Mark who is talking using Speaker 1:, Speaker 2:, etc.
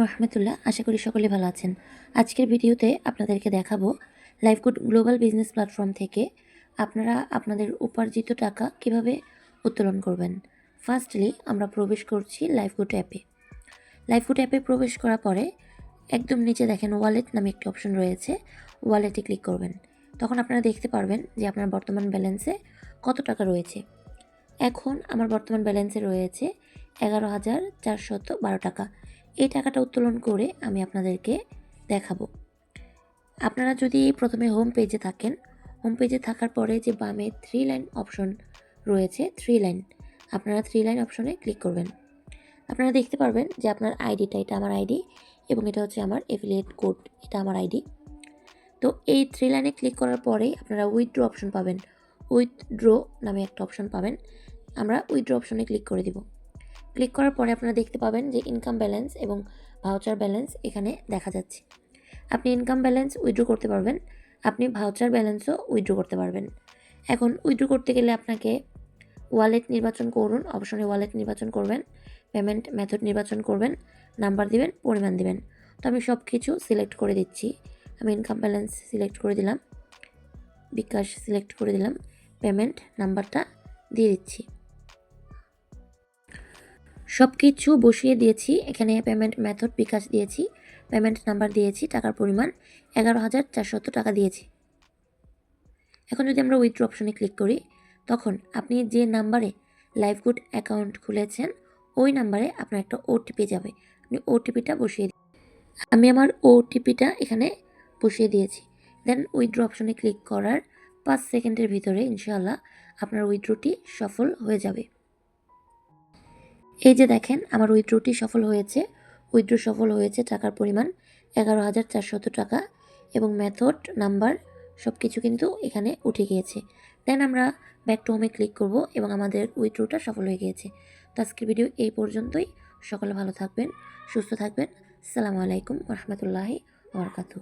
Speaker 1: রহমতুল্লাহ, আশা করি সকলে ভালো আছেন। আজকের ভিডিওতে আপনাদেরকে দেখাবো লাইফগুড গ্লোবাল বিজনেস প্ল্যাটফর্ম থেকে আপনারা আপনাদের উপার্জিত টাকা কীভাবে উত্তোলন করবেন। ফার্স্টলি আমরা প্রবেশ করছি লাইফগুড অ্যাপে। লাইফগুড অ্যাপে প্রবেশ করার পরে একদম নিচে দেখেন ওয়ালেট নামে একটি অপশন রয়েছে, ওয়ালেটে ক্লিক করবেন। তখন আপনারা দেখতে পারবেন যে আপনার বর্তমান ব্যালেন্সে কত টাকা রয়েছে। এখন আমার বর্তমান ব্যালেন্সে রয়েছে এগারো হাজার চারশত বারো টাকা। এই টাকাটা উত্তোলন করে আমি আপনাদেরকে দেখাবো। আপনারা যদি প্রথমে হোম পেজে থাকেন হোম পেজে থাকার পরে যে বামে থ্রি লাইন অপশন রয়েছে থ্রি লাইন আপনারা থ্রি লাইন অপশনে ক্লিক করবেন। আপনারা দেখতে পারবেন যে আপনার আইডিটা এটা আমার আইডি এবং এটা হচ্ছে আমার এফিলিয়েট কোড এটা আমার আইডি তো এই থ্রি লাইনে ক্লিক করার পরেই আপনারা উইথড্র অপশন পাবেন। উইথড্র নামে একটা অপশন পাবেন। আমরা উইথড্র অপশনে ক্লিক করে দিব। ক্লিক করার পরে আপনারা দেখতে পাবেন যে ইনকাম ব্যালেন্স এবং ভাউচার ব্যালেন্স এখানে দেখা যাচ্ছে। আপনি ইনকাম ব্যালেন্স উইথড্র করতে পারবেন, আপনি ভাউচার ব্যালেন্সও উইথড্র করতে পারবেন। এখন উইথড্র করতে গেলে আপনাকে ওয়ালেট নির্বাচন করুন অপশনে ওয়ালেট নির্বাচন করবেন পেমেন্ট মেথড নির্বাচন করবেন নাম্বার দিবেন, পরিমাণ দিবেন। তো আমি সব কিছু সিলেক্ট করে দিচ্ছি। আমি ইনকাম ব্যালেন্স সিলেক্ট করে দিলাম, বিকাশ সিলেক্ট করে দিলাম পেমেন্ট নাম্বারটা দিয়ে দিচ্ছি। সব কিছু বসিয়ে দিয়েছি। এখানে পেমেন্ট মেথড বিকাশ দিয়েছি। পেমেন্ট নাম্বার দিয়েছি, টাকার পরিমাণ এগারো হাজার চারশত টাকা দিয়েছি। এখন যদি আমরা উইথড্র অপশনে ক্লিক করি, তখন আপনি যে নাম্বারে লাইফগুড অ্যাকাউন্ট খুলেছেন, ওই নাম্বারে আপনার একটা ওটিপি যাবে। আপনি ওটিপিটা বসিয়ে দিন। আমি আমার ওটিপিটা এখানে বসিয়ে দিয়েছি। দেন উইথড্র অপশনে ক্লিক করার পাঁচ সেকেন্ডের ভিতরে, ইনশাআল্লাহ আপনার উইথড্রটি সফল হয়ে যাবে। এই যে দেখেন, আমার উইথড্রটি সফল হয়েছে। উইথড্র সফল হয়েছে টাকার পরিমাণ এগারো হাজার চারশত টাকা এবং মেথড, নাম্বার সব কিছু কিন্তু এখানে উঠে গিয়েছে। দেন আমরা ব্যাক টু হোমে ক্লিক করব এবং আমাদের উইথড্রটা সফল হয়ে গিয়েছে। তো আজকের ভিডিও এই পর্যন্তই। সকলে ভালো থাকবেন, সুস্থ থাকবেন। আসসালামু আলাইকুম রহমতুল্লাহি ওবরকাতু